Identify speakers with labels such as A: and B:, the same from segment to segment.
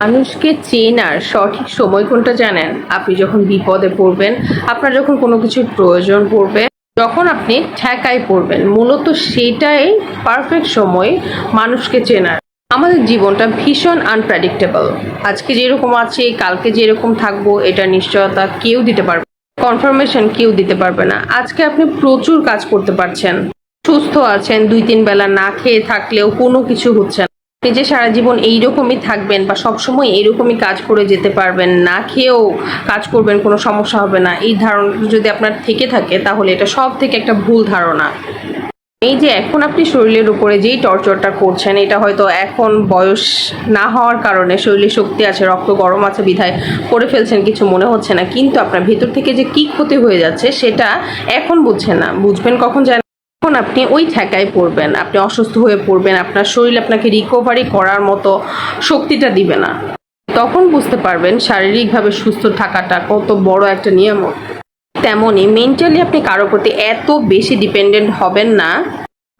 A: মানুষকে চেনার সঠিক সময় কোনটা জানেন? আপনি যখন বিপদে পড়বেন, আপনার যখন কোনো কিছুর প্রয়োজন পড়বে, যখন আপনি ঠেকায় পড়বেন, মূলত সেটাই পারফেক্ট সময় মানুষকে চেনার। আমাদের জীবনটা ভীষণ আনপ্রেডিক্টেবল আজকে যেরকম আছে, কালকে যেরকম থাকব, এটা নিশ্চয়তা কেউ দিতে পারবে কনফার্মেশন কেউ দিতে পারবে না। আজকে আপনি প্রচুর কাজ করতে পারছেন। সুস্থ আছেন, দুই তিন বেলা না খেয়ে থাকলেও কোনো কিছু হচ্ছে না। যে সারা জীবন এইরকমই থাকবেন বা সবসময় এইরকমই কাজ করে যেতে পারবেন না, খেয়েও কাজ করবেন, কোনো সমস্যা হবে না। এই ধারণাটা যদি আপনার থেকে থাকে, তাহলে এটা সব থেকে একটা ভুল ধারণা। এই যে এখন আপনি শরীরের উপরে যেই টর্চারটা করছেন, এটা হয়তো এখন বয়স না হওয়ার কারণে শরীরে শক্তি আছে, রক্ত গরম আছে, বিধায় করে ফেলছেন, কিছু মনে হচ্ছে না। কিন্তু আপনার ভেতর থেকে যে কি ক্ষতি হয়ে যাচ্ছে, সেটা এখন বুঝছেন না। বুঝবেন কখন জানেন এখন আপনি ওই ঠেকায় পড়বেন, আপনি অসুস্থ হয়ে পড়বেন, আপনার শরীর আপনাকে রিকভারি করার মতো শক্তিটা দিবে না। তখন বুঝতে পারবেন শারীরিকভাবে সুস্থ থাকাটা কত বড় একটা নিয়ামক তেমনই মেন্টালি আপনি কারোর প্রতি এত বেশি ডিপেন্ডেন্ট হবেন না।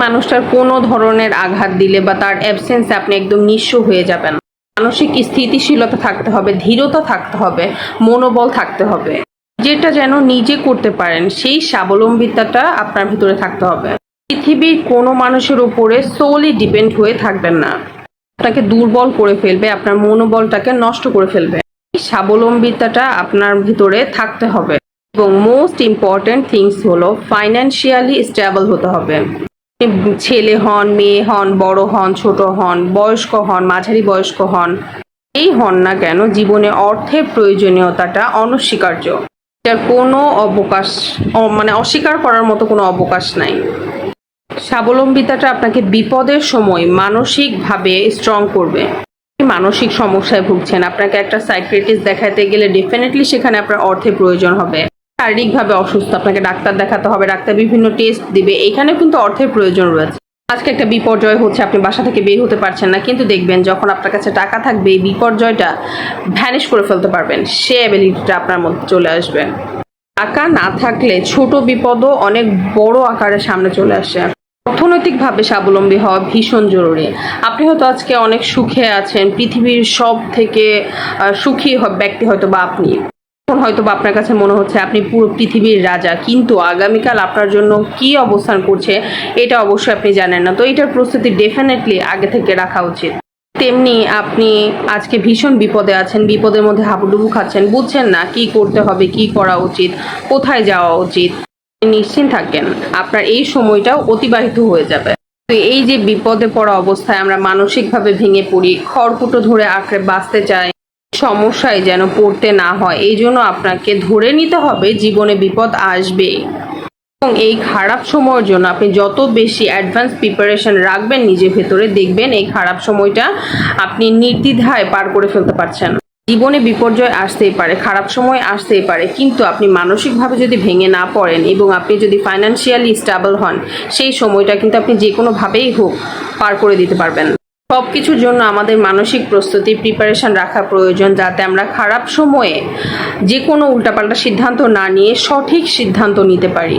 A: মানুষটার কোনো ধরনের আঘাত দিলে বা তার অ্যাবসেন্সে আপনি একদম নিঃস্ব হয়ে যাবেন। মানসিক স্থিতিশীলতা থাকতে হবে, ধীরতা থাকতে হবে, মনোবল থাকতে হবে। যেটা যেন নিজে করতে পারেন, সেই স্বাবলম্বিতাটা আপনার ভিতরে থাকতে হবে। পৃথিবীর কোনো মানুষের উপরে সোলি ডিপেন্ড হয়ে থাকবেন না। আপনাকে দুর্বল করে ফেলবে, আপনার মনোবলটাকে নষ্ট করে ফেলবে। এই স্বাবলম্বিতাটা আপনার ভিতরে থাকতে হবে। এবং মোস্ট ইম্পর্ট্যান্ট থিংস হলো ফাইন্যান্সিয়ালি স্টেবল হতে হবে। ছেলে হন, মেয়ে হন, বড় হন, ছোট হন, বয়স্ক হন, মাঝারি বয়স্ক হন, এই হন না কেন, জীবনে অর্থের প্রয়োজনীয়তাটা অনস্বীকার্য। যার কোনো অবকাশ মানে অস্বীকার করার মতো কোনো অবকাশ নাই। স্বাবলম্বিতাটা আপনাকে বিপদের সময় মানসিকভাবে স্ট্রং করবে। মানসিক সমস্যায় ভুগছেন, আপনাকে একটা সাইক্রেটিস্ট দেখাতে গেলে ডেফিনেটলি সেখানে আপনার অর্থের প্রয়োজন হবে। শারীরিকভাবে অসুস্থ, আপনাকে ডাক্তার দেখাতে হবে, ডাক্তার বিভিন্ন টেস্ট দিবে এখানে কিন্তু অর্থের প্রয়োজন রয়েছে। আজকে একটা বিপর্যয় হচ্ছে, আপনি বাসা থেকে বের হতে পারছেন না, কিন্তু দেখবেন যখন আপনার কাছে টাকা থাকবে, এই বিপর্যয়টা ভ্যানিশ করে ফেলতে পারবেন। সে অ্যাবিলিটিটা আপনার মধ্যে চলে আসবে। টাকা না থাকলে ছোট বিপদও অনেক বড় আকারে সামনে চলে আসে। অর্থনৈতিকভাবে স্বাবলম্বী হওয়া ভীষণ জরুরি। আপনি হয়তো আজকে অনেক সুখে আছেন, পৃথিবীর সব থেকে সুখী ব্যক্তি হয়তো বা আপনি। এখন হয়তো বা আপনার কাছে মনে হচ্ছে আপনি পুরো পৃথিবীর রাজা, কিন্তু আগামীকাল আপনার জন্য কি অবস্থান করছে, এটা অবশ্যই আপনি জানেন না। তো এটার প্রস্তুতি ডেফিনেটলি আগে থেকে রাখা উচিত। তেমনি আপনি আজকে ভীষণ বিপদে আছেন, বিপদের মধ্যে হাবুডুবু খাচ্ছেন, বুঝছেন না কি করতে হবে, কি করা উচিত, কোথায় যাওয়া উচিত নিশ্চিন্ত থাকেন, আপনার এই সময়টাও অতিবাহিত হয়ে যাবে। তো এই যে বিপদে পড়া অবস্থায় আমরা মানসিকভাবে ভেঙে পড়ি, খড়কুটো ধরে আঁকড়ে বাঁচতে চাই সমস্যায় যেন পড়তে না হয়। এই জন্য আপনাকে ধরে নিতে হবে, জীবনে বিপদ আসবে। এবং এই খারাপ সময়ের জন্য আপনি যত বেশি অ্যাডভান্স প্রিপারেশন রাখবেন নিজের ভেতরে দেখবেন এই খারাপ সময়টা আপনি নির্দ্বিধায় পার করে ফেলতে পারছেন। জীবনে বিপর্যয় আসতেই পারে, খারাপ সময় আসতেই পারে, কিন্তু আপনি মানসিকভাবে যদি ভেঙে না পড়েন এবং আপনি যদি ফাইন্যান্সিয়ালি স্টেবল হন, সেই সময়টা কিন্তু আপনি যে কোনোভাবেই হোক পার করে দিতে পারবেন। সব কিছুর জন্য আমাদের মানসিক প্রস্তুতি প্রিপারেশন রাখা প্রয়োজন যাতে আমরা খারাপ সময়ে যে কোনো উল্টাপাল্টা সিদ্ধান্ত না নিয়ে সঠিক সিদ্ধান্ত নিতে পারি।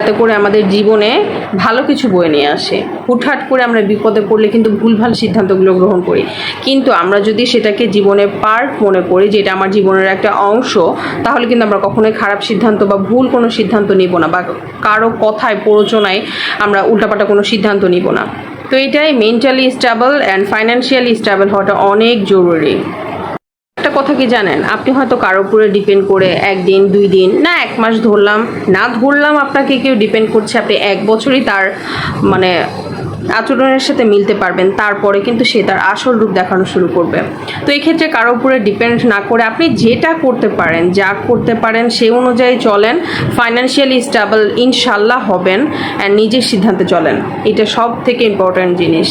A: যাতে করে আমাদের জীবনে ভালো কিছু বয়ে নিয়ে আসে। হুটহাট করে আমরা বিপদে পড়লে কিন্তু ভুলভাল সিদ্ধান্তগুলো গ্রহণ করি। কিন্তু আমরা যদি সেটাকে জীবনের পার্ট মনে করি যেটা আমার জীবনের একটা অংশ, তাহলে কিন্তু আমরা কখনোই খারাপ সিদ্ধান্ত বা ভুল কোনো সিদ্ধান্ত নিব না বা কারও কথায় প্ররোচনায় আমরা উল্টাপাল্টা কোনো সিদ্ধান্ত নিব না। তো এটাই mentally stable and financially stable হওয়াটা অনেক জরুরি। একটা কথা কি জানেন? আপনি হয়তো কারও উপরে ডিপেন্ড করে একদিন, দুই দিন, না, এক মাস ধরলাম, না ধরলাম আপনাকে কেউ ডিপেন্ড করছে, আপনি এক বছরই তার মানে আচরণের সাথে মিলতে পারবেন, তারপরে কিন্তু সে তার আসল রূপ দেখানো শুরু করবে। তো এক্ষেত্রে কারও উপরে ডিপেন্ড না করে আপনি যেটা করতে পারেন, যা করতে পারেন সে অনুযায়ী চলেন ফাইন্যান্সিয়ালি স্টেবল ইনশাল্লাহ হবেন অ্যান্ড নিজের সিদ্ধান্তে চলেন। এটা সব থেকে ইম্পর্ট্যান্ট জিনিস।